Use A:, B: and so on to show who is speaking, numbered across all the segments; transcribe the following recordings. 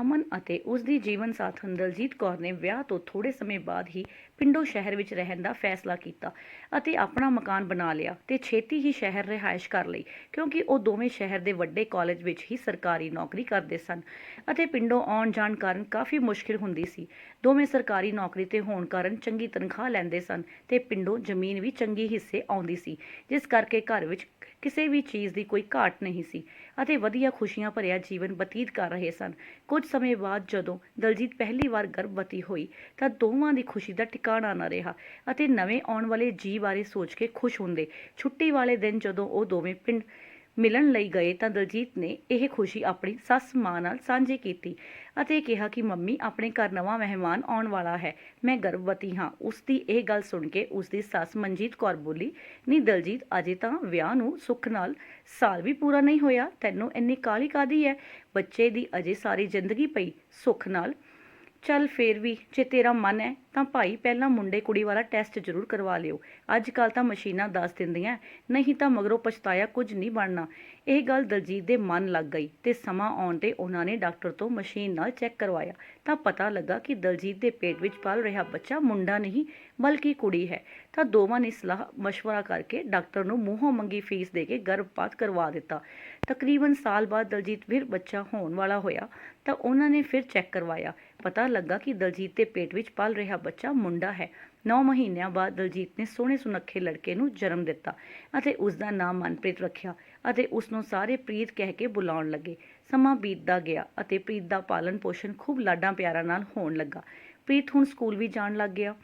A: ਅਮਨ ਅਤੇ ਉਸ ਦੀ ਜੀਵਨ ਸਾਥਣ ਦਲਜੀਤ ਕੌਰ ਨੇ ਵਿਆਹ ਤੋਂ ਥੋੜੇ ਸਮੇਂ ਬਾਅਦ ਹੀ ਪਿੰਡੋਂ ਸ਼ਹਿਰ ਵਿੱਚ ਰਹਿਣ ਦਾ ਫੈਸਲਾ ਕੀਤਾ ਅਤੇ ਆਪਣਾ ਮਕਾਨ ਬਣਾ ਲਿਆ ਤੇ ਛੇਤੀ ਹੀ ਸ਼ਹਿਰ ਰਿਹਾਇਸ਼ ਕਰ ਲਈ, ਕਿਉਂਕਿ ਉਹ ਦੋਵੇਂ ਸ਼ਹਿਰ ਦੇ ਵੱਡੇ ਕਾਲਜ ਵਿੱਚ ਹੀ ਸਰਕਾਰੀ ਨੌਕਰੀ ਕਰਦੇ ਸਨ ਅਤੇ ਪਿੰਡੋਂ ਆਉਣ ਜਾਣ ਕਾਰਨ ਕਾਫੀ ਮੁਸ਼ਕਿਲ ਹੁੰਦੀ ਸੀ। ਦੋਵੇਂ ਸਰਕਾਰੀ ਨੌਕਰੀ ਤੇ ਹੋਣ ਕਾਰਨ ਚੰਗੀ ਤਨਖਾਹ ਲੈਂਦੇ ਸਨ ਤੇ ਪਿੰਡੋਂ ਜ਼ਮੀਨ ਵੀ ਚੰਗੀ ਹਿੱਸੇ ਆਉਂਦੀ ਸੀ, ਜਿਸ ਕਰਕੇ ਘਰ ਵਿੱਚ ਕਿਸੇ ਵੀ ਚੀਜ਼ ਦੀ ਕੋਈ ਘਾਟ ਨਹੀਂ ਸੀ ਅਤੇ ਵਧੀਆ ਖੁਸ਼ੀਆਂ ਭਰਿਆ ਜੀਵਨ ਬਤੀਤ ਕਰ ਰਹੇ ਸਨ। ਕੁਝ ਸਮੇਂ ਬਾਅਦ ਜਦੋਂ ਦਲਜੀਤ ਪਹਿਲੀ ਵਾਰ ਗਰਭਵਤੀ ਹੋਈ ਤਾਂ ਦੋਵਾਂ ਦੀ ਖੁਸ਼ੀ ਦਾ ਟਿਕਾਣਾ ਨਾ ਰਿਹਾ ਅਤੇ ਨਵੇਂ ਆਉਣ ਵਾਲੇ ਜੀ ਬਾਰੇ ਸੋਚ ਕੇ ਖੁਸ਼ ਹੁੰਦੇ। ਛੁੱਟੀ ਵਾਲੇ ਦਿਨ ਜਦੋਂ ਉਹ ਦੋਵੇਂ ਪਿੰਡ ਮਿਲਣ ਲਈ ਗਏ ਤਾਂ ਦਲਜੀਤ ਨੇ ਇਹ ਖੁਸ਼ੀ ਆਪਣੀ ਸੱਸ ਮਾਂ ਨਾਲ ਸਾਂਝੀ ਕੀਤੀ ਅਤੇ ਕਿਹਾ ਕਿ ਮੰਮੀ, ਆਪਣੇ ਘਰ ਨਵਾਂ ਮਹਿਮਾਨ ਆਉਣ ਵਾਲਾ ਹੈ। ਮੈਂ ਗਰਭਵਤੀ ਹਾਂ। ਉਸ ਦੀ ਇਹ ਗੱਲ ਸੁਣ ਕੇ ਉਸ ਦੀ ਸੱਸ ਮਨਜੀਤ ਕੌਰ ਬੋਲੀ ਨਹੀਂ ਦਲਜੀਤ, ਅਜੇ ਤਾਂ ਵਿਆਹ ਨੂੰ ਸੁੱਖ ਨਾਲ ਸਾਲ ਵੀ ਪੂਰਾ ਨਹੀਂ ਹੋਇਆ। ਤੈਨੂੰ ਇੰਨੀ ਕਾਹਲੀ ਕਾਦੀ ਹੈ? ਬੱਚੇ ਦੀ ਅਜੇ ਸਾਰੀ ਜ਼ਿੰਦਗੀ ਪਈ ਸੁੱਖ ਨਾਲ। ਚੱਲ ਫੇਰ ਵੀ ਜੇ ਤੇਰਾ ਮਨ ਹੈ ਤਾਂ ਭਾਈ ਪਹਿਲਾਂ ਮੁੰਡੇ ਕੁੜੀ ਵਾਲਾ ਟੈਸਟ ਜ਼ਰੂਰ ਕਰਵਾ ਲਿਓ ਅੱਜ ਕੱਲ ਤਾਂ ਮਸ਼ੀਨਾਂ ਦੱਸ ਦਿੰਦੀਆਂ ਨਹੀਂ ਤਾਂ ਮਗਰੋਂ ਪਛਤਾਇਆ ਕੁਝ ਨਹੀਂ ਬਣਨਾ ਇਹ ਗੱਲ ਦਲਜੀਤ ਦੇ ਮਨ ਲੱਗ ਗਈ ਤੇ ਸਮਾਂ ਆਉਣ ਤੇ ਉਹਨਾਂ ਨੇ ਡਾਕਟਰ ਤੋਂ ਮਸ਼ੀਨ ਨਾਲ ਚੈੱਕ ਕਰਵਾਇਆ ਤਾਂ ਪਤਾ ਲੱਗਾ ਕਿ ਦਲਜੀਤ ਦੇ ਪੇਟ ਵਿੱਚ ਪਲ ਰਿਹਾ ਬੱਚਾ ਮੁੰਡਾ ਨਹੀਂ ਬਲਕਿ ਕੁੜੀ ਹੈ ਤਾਂ ਦੋਵਾਂ ਨੇ ਸਲਾਹ مشورہ ਕਰਕੇ ਡਾਕਟਰ ਨੂੰ ਮੂੰਹੋਂ ਮੰਗੀ ਫੀਸ ਦੇ ਕੇ ਗਰਭਪਾਤ ਕਰਵਾ ਦਿੱਤਾ ਤਕਰੀਬਨ ਸਾਲ ਬਾਅਦ ਦਲਜੀਤ ਫਿਰ ਬੱਚਾ ਹੋਣ ਵਾਲਾ ਹੋਇਆ, ਤਾਂ ਉਹਨਾਂ ਨੇ ਫਿਰ ਚੈੱਕ ਕਰਵਾਇਆ। ਪਤਾ ਲੱਗਾ ਕਿ ਦਲਜੀਤ ਦੇ ਪੇਟ ਵਿੱਚ ਪਲ ਰਿਹਾ ਬੱਚਾ ਮੁੰਡਾ ਹੈ। 9 ਮਹੀਨਿਆਂ ਬਾਅਦ ਦਲਜੀਤ ਨੇ ਸੋਹਣੇ ਸੁਨੱਖੇ ਲੜਕੇ ਨੂੰ ਜਨਮ ਦਿੱਤਾ ਅਤੇ ਉਸ ਦਾ ਨਾਮ ਮਨਪ੍ਰੀਤ ਰੱਖਿਆ ਅਤੇ ਉਸ ਨੂੰ ਸਾਰੇ ਪ੍ਰੀਤ ਕਹਿ ਕੇ ਬੁਲਾਉਣ ਲੱਗੇ। ਸਮਾਂ ਬੀਤਦਾ ਗਿਆ ਅਤੇ ਪ੍ਰੀਤ ਦਾ ਪਾਲਣ ਪੋਸ਼ਣ ਖੂਬ ਲਾਡਾਂ ਪਿਆਰਾਂ ਨਾਲ ਹੋਣ ਲੱਗਾ। ਪ੍ਰੀਤ ਹੁਣ ਸਕੂਲ ਵੀ ਜਾਣ ਲੱਗ ਗਿਆ।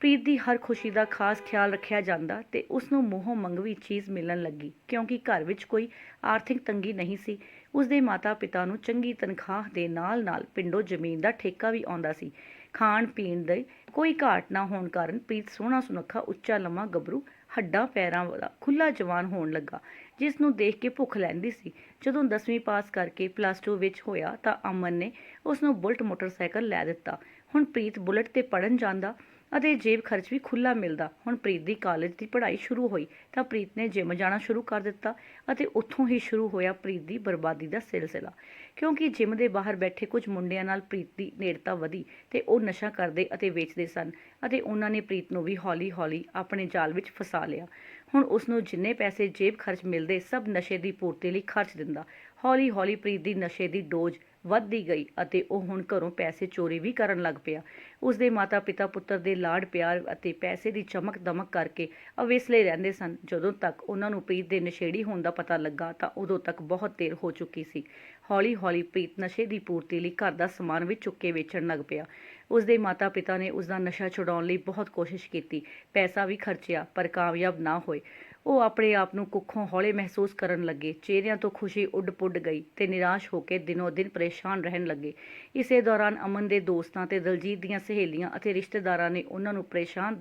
A: ਪ੍ਰੀਤ ਦੀ ਹਰ ਖੁਸ਼ੀ ਦਾ ਖਾਸ ਖਿਆਲ ਰੱਖਿਆ ਜਾਂਦਾ ਤੇ ਉਸ ਨੂੰ ਮੂੰਹੋਂ ਮੰਗਵੀ ਚੀਜ਼ ਮਿਲਣ ਲੱਗੀ, ਕਿਉਂਕਿ ਘਰ ਵਿੱਚ ਕੋਈ ਆਰਥਿਕ ਤੰਗੀ ਨਹੀਂ ਸੀ। ਉਸ ਦੇ ਮਾਤਾ-ਪਿਤਾ ਨੂੰ ਚੰਗੀ ਤਨਖਾਹ ਦੇ ਨਾਲ-ਨਾਲ ਪਿੰਡੋਂ ਜ਼ਮੀਨ ਦਾ ਠੇਕਾ ਵੀ ਆਉਂਦਾ ਸੀ। ਖਾਣ ਪੀਣ ਦੇ ਕੋਈ ਘਾਟ ਨਾ ਹੋਣ ਕਾਰਨ ਪ੍ਰੀਤ ਸੋਹਣਾ ਸੁਨੱਖਾ, ਉੱਚਾ, ਲੰਮਾ ਗੱਭਰੂ, ਹੱਡਾਂ, ਪੈਰਾਂ ਵਾਲਾ ਖੁੱਲਾ ਜਵਾਨ ਹੋਣ ਲੱਗਾ, ਜਿਸ ਨੂੰ ਦੇਖ ਕੇ ਭੁੱਖ ਲੈਂਦੀ ਸੀ। ਜਦੋਂ 10ਵੀਂ ਪਾਸ ਕਰਕੇ ਪਲੱਸ 2 ਵਿੱਚ ਹੋਇਆ ਤਾਂ ਅਮਨ ਨੇ ਉਸ ਨੂੰ ਬੁਲਟ ਮੋਟਰਸਾਈਕਲ ਲੈ ਦਿੱਤਾ। ਹੁਣ ਪ੍ਰੀਤ ਬੁਲਟ ਤੇ ਪੜਨ ਜਾਂਦਾ ਅਤੇ ਜੇਬ ਖਰਚ ਵੀ ਖੁੱਲਾ ਮਿਲਦਾ। ਹੁਣ ਪ੍ਰੀਤ ਦੀ ਕਾਲਜ ਦੀ ਪੜ੍ਹਾਈ ਸ਼ੁਰੂ ਹੋਈ ਤਾਂ ਪ੍ਰੀਤ ਨੇ ਜਿਮ ਜਾਣਾ ਸ਼ੁਰੂ ਕਰ ਦਿੱਤਾ ਅਤੇ ਉੱਥੋਂ ਹੀ ਸ਼ੁਰੂ ਹੋਇਆ ਪ੍ਰੀਤ ਦੀ ਬਰਬਾਦੀ ਦਾ ਸਿਲਸਿਲਾ। ਕਿਉਂਕਿ ਜਿਮ ਦੇ ਬਾਹਰ ਬੈਠੇ ਕੁਝ ਮੁੰਡਿਆਂ ਨਾਲ ਪ੍ਰੀਤ ਦੀ ਨੇੜਤਾ ਵਧੀ ਤੇ ਉਹ ਨਸ਼ਾ ਕਰਦੇ ਅਤੇ ਵੇਚਦੇ ਸਨ ਅਤੇ ਉਹਨਾਂ ਨੇ ਪ੍ਰੀਤ ਨੂੰ ਵੀ ਹੌਲੀ-ਹੌਲੀ ਆਪਣੇ ਜਾਲ ਵਿੱਚ ਫਸਾ ਲਿਆ। ਹੁਣ ਉਸ ਨੂੰ ਜਿੰਨੇ ਪੈਸੇ ਜੇਬ ਖਰਚ ਮਿਲਦੇ ਸਭ ਨਸ਼ੇ ਦੀ ਪੂਰਤੀ ਲਈ ਖਰਚ ਦਿੰਦਾ। ਹੌਲੀ-ਹੌਲੀ ਪ੍ਰੀਤ ਦੀ ਨਸ਼ੇ ਦੀ ਡੋਜ਼ ਵੱਧਦੀ ਗਈ ਅਤੇ ਉਹ ਹੁਣ ਘਰੋਂ ਪੈਸੇ ਚੋਰੀ ਵੀ ਕਰਨ ਲੱਗ ਪਿਆ। ਉਸ ਦੇ ਮਾਤਾ-ਪਿਤਾ, ਪੁੱਤਰ ਦੇ ਲਾਡ ਪਿਆਰ ਅਤੇ ਪੈਸੇ ਦੀ ਚਮਕ ਦਮਕ ਕਰਕੇ ਅਵੇਸਲੇ ਰਹਿੰਦੇ ਸਨ। ਜਦੋਂ ਤੱਕ ਉਹਨਾਂ ਨੂੰ ਪ੍ਰੀਤ ਦੇ ਨਸ਼ੇੜੀ ਹੋਣ ਦਾ ਪਤਾ ਲੱਗਾ ਤਾਂ ਉਦੋਂ ਤੱਕ ਬਹੁਤ ਦੇਰ ਹੋ ਚੁੱਕੀ ਸੀ। ਹੌਲੀ-ਹੌਲੀ ਪ੍ਰੀਤ ਨਸ਼ੇ ਦੀ ਪੂਰਤੀ ਲਈ ਘਰ ਦਾ ਸਮਾਨ ਵੀ ਚੁੱਕ ਕੇ ਵੇਚਣ ਲੱਗ ਪਿਆ। ਉਸ ਦੇ ਮਾਤਾ-ਪਿਤਾ ਨੇ ਉਸ ਦਾ ਨਸ਼ਾ ਛੁਡਾਉਣ ਲਈ ਬਹੁਤ ਕੋਸ਼ਿਸ਼ ਕੀਤੀ। ਪੈਸਾ ਵੀ ਖਰਚਿਆ, ਪਰ ਕਾਮਯਾਬ ਨਾ ਹੋਏ। ਉਹ ਆਪਣੇ ਆਪ ਨੂੰ ਕੁੱਖੋਂ ਹੌਲੇ ਮਹਿਸੂਸ ਕਰਨ ਲੱਗੇ। ਚਿਹਰਿਆਂ ਤੋਂ ਖੁਸ਼ੀ ਉੱਡ-ਪੁੱਡ ਗਈ ਤੇ ਨਿਰਾਸ਼ ਹੋ ਕੇ ਦਿਨੋ ਦਿਨ ਪਰੇਸ਼ਾਨ ਰਹਿਣ ਲੱਗੇ। ਇਸੇ ਦੌਰਾਨ ਅਮਨ ਦੇ ਦੋਸਤਾਂ ਤੇ ਦਲਜੀਤ ਦੀਆਂ ਸਹੇਲੀਆਂ ਅਤੇ ਰਿਸ਼ਤੇਦਾਰਾਂ ਨੇ ਉਹਨਾਂ ਨੂੰ ਪਰੇਸ਼ਾਨ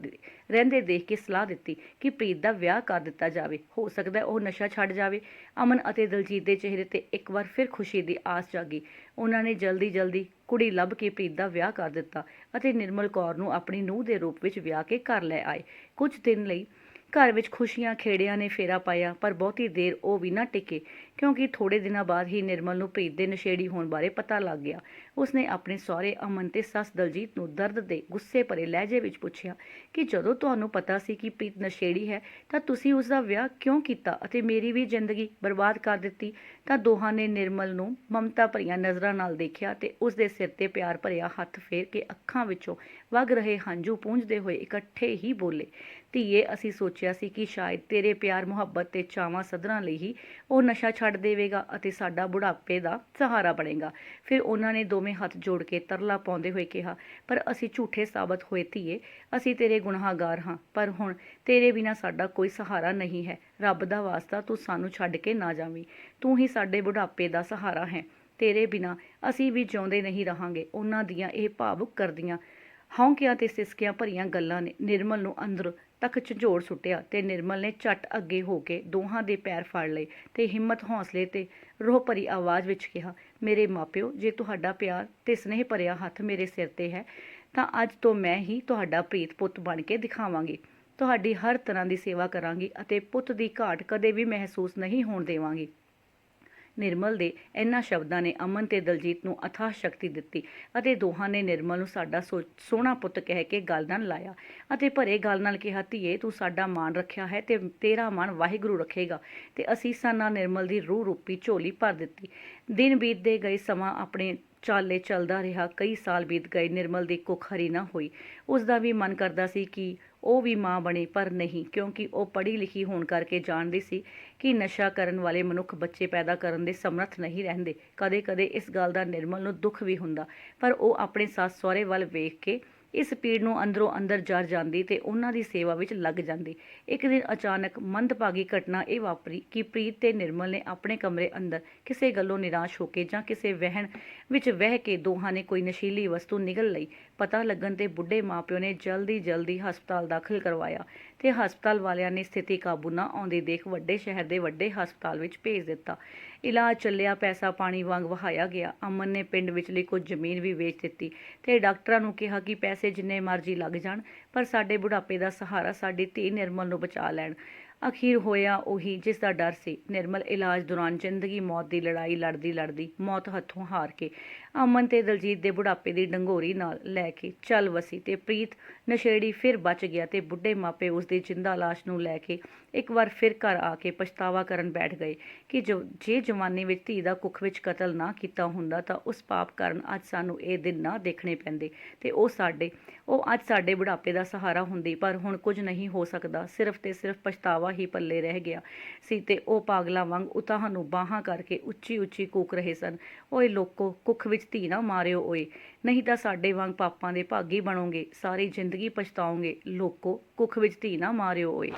A: ਰਹਿੰਦੇ ਦੇਖ ਕੇ ਸਲਾਹ ਦਿੱਤੀ ਕਿ ਪ੍ਰੀਤ ਦਾ ਵਿਆਹ ਕਰ ਦਿੱਤਾ ਜਾਵੇ। ਹੋ ਸਕਦਾ ਉਹ ਨਸ਼ਾ ਛੱਡ ਜਾਵੇ। ਅਮਨ ਅਤੇ ਦਲਜੀਤ ਦੇ ਚਿਹਰੇ ਤੇ ਇੱਕ ਵਾਰ ਫਿਰ ਖੁਸ਼ੀ ਦੀ ਆਸ ਜਾਗੀ। ਉਹਨਾਂ ਨੇ ਜਲਦੀ-ਜਲਦੀ ਕੁੜੀ ਲੱਭ ਕੇ ਪ੍ਰੀਤ ਦਾ ਵਿਆਹ ਕਰ ਦਿੱਤਾ ਅਤੇ ਨਿਰਮਲ ਕੌਰ ਨੂੰ ਆਪਣੀ ਨੂੰਹ ਦੇ ਰੂਪ ਵਿੱਚ ਵਿਆਹ ਕੇ ਘਰ ਲੈ ਆਏ। ਕੁਝ ਦਿਨ ਲਈ ਘਰ ਵਿੱਚ ਖੁਸ਼ੀਆਂ, ਖੇੜਿਆਂ ਨੇ ਫੇਰਾ ਪਾਇਆ, ਪਰ ਬਹੁਤੀ ਦੇਰ ਉਹ ਵੀ ਨਾ ਟਿਕੇ, ਕਿਉਂਕਿ ਥੋੜੇ ਦਿਨਾਂ ਬਾਅਦ ਹੀ ਨਿਰਮਲ ਨੂੰ ਪ੍ਰੀਤ ਦੇ ਨਸ਼ੇੜੀ ਹੋਣ ਬਾਰੇ ਪਤਾ ਲੱਗ ਗਿਆ। ਉਸਨੇ ਆਪਣੇ ਸਹੁਰੇ ਅਮਨ ਤੇ ਸੱਸ ਦਲਜੀਤ ਨੂੰ ਦਰਦ ਦੇ ਗੁੱਸੇ ਭਰੇ ਲਹਿਜੇ ਵਿੱਚ ਪੁੱਛਿਆ ਕਿ ਜਦੋਂ ਤੁਹਾਨੂੰ ਪਤਾ ਸੀ ਕਿ ਪ੍ਰੀਤ ਨਸ਼ੇੜੀ ਹੈ, ਤਾਂ ਤੁਸੀਂ ਉਸ ਦਾ ਵਿਆਹ ਕਿਉਂ ਕੀਤਾ ਅਤੇ ਮੇਰੀ ਵੀ ਜ਼ਿੰਦਗੀ ਬਰਬਾਦ ਕਰ ਦਿੱਤੀ? ਤਾਂ ਦੋਹਾਂ ਨੇ ਨਿਰਮਲ ਨੂੰ ਮਮਤਾ ਭਰੀਆਂ ਨਜ਼ਰਾਂ ਨਾਲ ਦੇਖਿਆ ਤੇ ਉਸ ਦੇ ਸਿਰ ਤੇ ਪਿਆਰ ਭਰਿਆ ਹੱਥ ਫੇਰ ਕੇ ਅੱਖਾਂ ਵਿੱਚੋਂ ਵਗ ਰਹੇ ਹੰਝੂ ਪੂੰਝਦੇ ਹੋਏ ਇਕੱਠੇ ਹੀ ਬੋਲੇ। ਧੀਏ, ਅਸੀਂ ਸੋਚਿਆ ਸੀ ਕਿ ਸ਼ਾਇਦ ਤੇਰੇ ਪਿਆਰ, ਮੁਹੱਬਤ ਤੇ ਚਾਵਾਂ ਸਦਰਾਂ ਲਈ ਹੀ ਉਹ ਨਸ਼ਾ ਛੱਡ ਦੇਵੇਗਾ ਅਤੇ ਸਾਡਾ ਬੁਢਾਪੇ ਦਾ ਸਹਾਰਾ ਬਣੇਗਾ। ਫਿਰ ਉਹਨਾਂ ਨੇ ਦੋਵੇਂ ਹੱਥ ਜੋੜ ਕੇ ਤਰਲਾ ਪਾਉਂਦੇ ਹੋਏ ਕਿਹਾ, ਪਰ ਅਸੀਂ ਝੂਠੇ ਸਾਬਤ ਹੋਏ ਧੀਏ, ਅਸੀਂ ਤੇਰੇ ਗੁਨਾਹਗਾਰ ਹਾਂ, ਪਰ ਹੁਣ ਤੇਰੇ ਬਿਨਾ ਸਾਡਾ ਕੋਈ ਸਹਾਰਾ ਨਹੀਂ ਹੈ। ਰੱਬ ਦਾ ਵਾਸਤਾ ਤੂੰ ਸਾਨੂੰ ਛੱਡ ਕੇ ਨਾ ਜਾਵੀਂ। ਤੂੰ ਹੀ ਸਾਡੇ ਬੁਢਾਪੇ ਦਾ ਸਹਾਰਾ ਹੈ। ਤੇਰੇ ਬਿਨਾ ਅਸੀਂ ਵੀ ਜਿਉਂਦੇ ਨਹੀਂ ਰਹਾਂਗੇ। ਉਹਨਾਂ ਦੀਆਂ ਇਹ ਭਾਵੁਕ ਕਰਦੀਆਂ ਹੌਂਕਿਆਂ ਤੇ ਸਿਸਕਿਆਂ ਭਰੀਆਂ ਗੱਲਾਂ ਨੇ। ਨਿਰਮਲ ਨੂੰ ਅੰਦਰ ਤੱਕ ਝੰਜੋੜ ਸੁੱਟਿਆ ਤੇ ਨਿਰਮਲ ਨੇ ਝਟ ਅੱਗੇ ਹੋ ਕੇ ਦੋਹਾਂ ਦੇ ਪੈਰ ਫੜ ਲਏ ਤੇ ਹਿੰਮਤ ਹੌਸਲੇ ਤੇ ਰੋਹ ਭਰੀ ਆਵਾਜ਼ ਵਿੱਚ ਕਿਹਾ, ਮੇਰੇ ਮਾਪਿਓ, ਜੇ ਤੁਹਾਡਾ ਪਿਆਰ ਤੇ ਸਨੇਹ ਭਰਿਆ ਹੱਥ ਮੇਰੇ ਸਿਰ ਤੇ ਹੈ, ਤਾਂ ਅੱਜ ਤੋਂ ਮੈਂ ਹੀ ਤੁਹਾਡਾ ਪ੍ਰੀਤ ਪੁੱਤ ਬਣ ਕੇ ਦਿਖਾਵਾਂਗੀ। ਤੁਹਾਡੀ ਹਰ ਤਰ੍ਹਾਂ ਦੀ ਸੇਵਾ ਕਰਾਂਗੀ ਅਤੇ ਪੁੱਤ ਦੀ ਘਾਟ ਕਦੇ ਵੀ ਮਹਿਸੂਸ ਨਹੀਂ ਹੋਣ ਦੇਵਾਂਗੀ। ਨਿਰਮਲ ਦੇ ਇਹਨਾਂ ਸ਼ਬਦਾਂ ਨੇ ਅਮਨ ਤੇ ਦਲਜੀਤ ਨੂੰ ਅਥਾਹ ਸ਼ਕਤੀ ਦਿੱਤੀ ਅਤੇ ਦੋਹਾਂ ਨੇ ਨਿਰਮਲ ਨੂੰ ਸਾਡਾ ਸੋ- ਸੋਹਣਾ ਪੁੱਤ ਕਹਿ ਕੇ ਗੱਲ ਨਾਲ ਲਾਇਆ ਅਤੇ ਭਰੇ ਗੱਲ ਨਾਲ ਕਿਹਾ, ਧੀਏ, ਤੂੰ ਸਾਡਾ ਮਾਣ ਰੱਖਿਆ ਹੈ ਤੇ ਤੇਰਾ ਮਾਣ ਵਾਹਿਗੁਰੂ ਰੱਖੇਗਾ। ਤੇ ਅਸੀਸਾਂ ਨਾਲ ਨਿਰਮਲ ਦੀ ਰੂਹ ਰੂਪੀ ਝੋਲੀ ਭਰ ਦਿੱਤੀ। ਦਿਨ ਬੀਤਦੇ ਗਏ, ਸਮਾਂ ਆਪਣੇ ਚਾਲੇ ਚੱਲਦਾ ਰਿਹਾ। ਕਈ ਸਾਲ ਬੀਤ ਗਏ, ਨਿਰਮਲ ਦੀ ਕੁੱਖ ਹਰੀ ਨਾ ਹੋਈ। ਉਸ ਦਾ ਵੀ ਮਨ ਕਰਦਾ ਸੀ ਕਿ ਉਹ ਵੀ ਮਾਂ ਬਣੇ, ਪਰ ਨਹੀਂ, ਕਿਉਂਕਿ ਉਹ ਪੜ੍ਹੀ ਲਿਖੀ ਹੋਣ ਕਰਕੇ ਜਾਣਦੀ ਸੀ ਕਿ ਨਸ਼ਾ ਕਰਨ ਵਾਲੇ ਮਨੁੱਖ ਬੱਚੇ ਪੈਦਾ ਕਰਨ ਦੇ ਸਮਰੱਥ ਨਹੀਂ ਰਹਿੰਦੇ। ਕਦੇ-ਕਦੇ ਇਸ ਗੱਲ ਦਾ ਨਿਰਮਲ ਨੂੰ ਦੁੱਖ ਵੀ ਹੁੰਦਾ, ਪਰ ਉਹ ਆਪਣੇ ਸੱਸ ਸਹੁਰੇ ਵੱਲ ਵੇਖ ਕੇ ਇਸ ਪੀੜ ਨੂੰ ਅੰਦਰੋਂ ਅੰਦਰ ਜਰ ਜਾਂਦੀ ਤੇ ਉਹਨਾਂ ਦੀ ਸੇਵਾ ਵਿੱਚ ਲੱਗ ਜਾਂਦੀ। ਇੱਕ ਦਿਨ ਅਚਾਨਕ ਮੰਦਭਾਗੀ ਘਟਨਾ ਇਹ ਵਾਪਰੀ ਕਿ ਪ੍ਰੀਤ ਤੇ ਨਿਰਮਲ ਨੇ ਆਪਣੇ ਕਮਰੇ ਅੰਦਰ ਕਿਸੇ ਗੱਲੋਂ ਨਿਰਾਸ਼ ਹੋ ਕੇ ਜਾਂ ਕਿਸੇ ਵਹਿਣ ਵਿੱਚ ਵਹਿ ਕੇ ਦੋਹਾਂ ਨੇ ਕੋਈ ਨਸ਼ੀਲੀ ਵਸਤੂ ਨਿਗਲ ਲਈ। ਪਤਾ ਲੱਗਣ ਤੇ ਬੁੱਢੇ ਮਾਪਿਓ ਨੇ ਜਲਦੀ ਜਲਦੀ ਹਸਪਤਾਲ ਦਾਖਲ ਕਰਵਾਇਆ। ਤੇ ਹਸਪਤਾਲ ਵਾਲਿਆਂ ਨੇ ਸਥਿਤੀ ਕਾਬੂ ਨਾ ਆਉਂਦੀ ਦੇਖ ਵੱਡੇ ਸ਼ਹਿਰ ਦੇ ਵੱਡੇ ਹਸਪਤਾਲ ਵਿੱਚ ਭੇਜ ਦਿੱਤਾ। ਇਲਾਜ ਚੱਲਿਆ, ਪੈਸਾ, ਪਾਣੀ ਵਾਂਗ ਵਹਾਇਆ ਗਿਆ। ਅਮਨ ਨੇ ਪਿੰਡ ਵਿਚਲੀ ਕੁਝ ਜ਼ਮੀਨ ਵੀ ਵੇਚ ਦਿੱਤੀ ਤੇ ਡਾਕਟਰਾਂ ਨੂੰ ਕਿਹਾ ਕਿ ਪੈਸੇ ਜਿੰਨੇ ਮਰਜ਼ੀ ਲੱਗ ਜਾਣ ਪਰ ਸਾਡੇ ਬੁਢਾਪੇ ਦਾ ਸਹਾਰਾ ਸਾਡੀ ਧੀ ਨਿਰਮਲ ਨੂੰ ਬਚਾ ਲੈਣ। ਅਖੀਰ ਹੋਇਆ ਉਹੀ ਜਿਸ ਦਾ ਡਰ ਸੀ। ਨਿਰਮਲ ਇਲਾਜ ਦੌਰਾਨ ਜ਼ਿੰਦਗੀ ਮੌਤ ਦੀ ਲੜਾਈ ਲੜਦੀ ਲੜਦੀ ਮੌਤ ਹੱਥੋਂ ਹਾਰ ਕੇ ਅਮਨ ਤੇ ਦਲਜੀਤ ਦੇ ਬੁਢਾਪੇ ਦੀ ਡੰਗੋਰੀ ਨਾਲ ਲੈ ਕੇ ਚੱਲ ਵਸੀ ਤੇ ਪ੍ਰੀਤ ਨਸ਼ੇੜੀ ਫਿਰ ਬਚ ਗਿਆ ਤੇ ਬੁੱਢੇ ਮਾਪੇ ਉਸ ਦੀ ਜਿੰਦਾ ਲਾਸ਼ ਨੂੰ ਲੈ ਕੇ ਇੱਕ ਵਾਰ ਫਿਰ ਘਰ ਆ ਕੇ ਪਛਤਾਵਾ ਕਰਨ ਬੈਠ ਗਏ ਕਿ ਜੇ ਜਵਾਨੀ ਵਿੱਚ ਧੀ ਦਾ ਕੁੱਖ ਵਿੱਚ ਕਤਲ ਨਾ ਕੀਤਾ ਹੁੰਦਾ ਤਾਂ ਉਸ ਪਾਪ ਕਾਰਨ ਅੱਜ ਸਾਨੂੰ ਇਹ ਦਿਨ ਨਾ ਦੇਖਣੇ ਪੈਂਦੇ ਤੇ ਉਹ ਸਾਡੇ, ਉਹ ਅੱਜ ਸਾਡੇ ਬੁਢਾਪੇ ਦਾ ਸਹਾਰਾ ਹੁੰਦੀ, ਪਰ ਹੁਣ ਕੁਝ ਨਹੀਂ ਹੋ ਸਕਦਾ। ਸਿਰਫ ਤੇ ਸਿਰਫ ਪਛਤਾਵਾ ਹੀ ਪੱਲੇ ਰਹਿ ਗਿਆ ਸੀ ਤੇ ਉਹ ਪਾਗਲਾਂ ਵਾਂਗ ਉਤਾਹ ਨੂੰ ਬਾਹਾਂ ਕਰਕੇ ਉੱਚੀ ਉੱਚੀ ਕੂਕ ਰਹੇ ਸਨ। ਓਏ ਲੋਕੋ, ਕੁੱਖ ਵਿੱਚ ਧੀ ਨਾ ਮਾਰਿਓ ਓਏ। ਨਹੀਂ ਤਾਂ ਸਾਡੇ ਵਾਂਗ ਪਾਪਾਂ ਦੇ ਭਾਗੀ ਬਣੋਗੇ, ਸਾਰੀ ਜ਼ਿੰਦਗੀ ਪਛਤਾਓਗੇ। ਲੋਕੋ, ਕੁੱਖ ਵਿੱਚ ਧੀ ਨਾ ਮਾਰਿਓ ਓਏ।